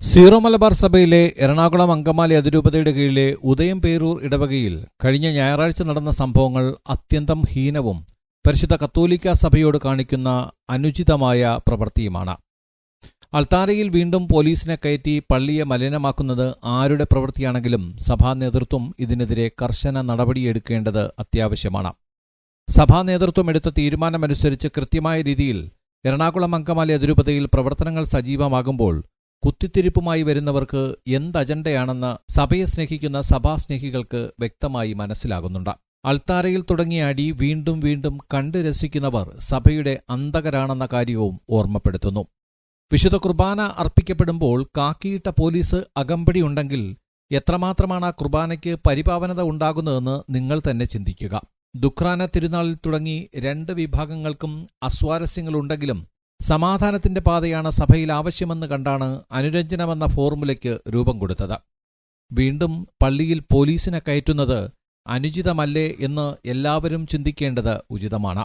Zero Malabar സഭയിലെ എറണാകുളം അങ്കമാലി അതിരൂപതയുടെ കീഴിലെ ഉദയം പേരൂർ ഇടവകയിൽ കഴിഞ്ഞ ഞായറാഴ്ച നടന്ന സംഭവങ്ങൾ അത്യന്തം ഹീനവും പരിശുദ്ധ കത്തോലിക്ക സഭയോട് കാണിക്കുന്ന അനുചിതമായ പ്രവൃത്തിയുമാണ്. അൾത്താരയിൽ വീണ്ടും പോലീസിനെ കയറ്റി പള്ളിയെ മലിനമാക്കുന്നത് ആരുടെ പ്രവൃത്തിയാണെങ്കിലും സഭാ നേതൃത്വം ഇതിനെതിരെ കർശന നടപടിയെടുക്കേണ്ടത് അത്യാവശ്യമാണ്. സഭാ നേതൃത്വം എടുത്ത തീരുമാനമനുസരിച്ച് കൃത്യമായ രീതിയിൽ എറണാകുളം അങ്കമാലി അതിരൂപതയിൽ പ്രവർത്തനങ്ങൾ സജീവമാകുമ്പോൾ കുത്തിത്തിരിപ്പുമായി വരുന്നവർക്ക് എന്ത് അജണ്ടയാണെന്ന് സഭയെ സ്നേഹിക്കുന്ന സഭാസ്നേഹികൾക്ക് വ്യക്തമായി മനസ്സിലാകുന്നുണ്ട്. അൾത്താരയിൽ തുടങ്ങിയ അടി വീണ്ടും വീണ്ടും കണ്ടു രസിക്കുന്നവർ സഭയുടെ അന്തകരാണെന്ന കാര്യവും ഓർമ്മപ്പെടുത്തുന്നു. വിശുദ്ധ കുർബാന അർപ്പിക്കപ്പെടുമ്പോൾ കാക്കിയിട്ട പോലീസ് അകമ്പടിയുണ്ടെങ്കിൽ എത്രമാത്രമാണ് ആ കുർബാനയ്ക്ക് പരിപാവനത ഉണ്ടാകുന്നതെന്ന് നിങ്ങൾ തന്നെ ചിന്തിക്കുക. ദുഃഖ്രാന തിരുനാളിൽ തുടങ്ങി രണ്ട് വിഭാഗങ്ങൾക്കും അസ്വാരസ്യങ്ങളുണ്ടെങ്കിലും സമാധാനത്തിന്റെ പാതയാണ് സഭയിൽ ആവശ്യമെന്ന് കണ്ടാണ് അനുരഞ്ജനമെന്ന ഫോർമുലയ്ക്ക് രൂപം കൊടുത്തത്. വീണ്ടും പള്ളിയിൽ പോലീസിനെ കയറ്റുന്നത് അനുചിതമല്ലേ എന്ന് എല്ലാവരും ചിന്തിക്കേണ്ടത് ഉചിതമാണ്.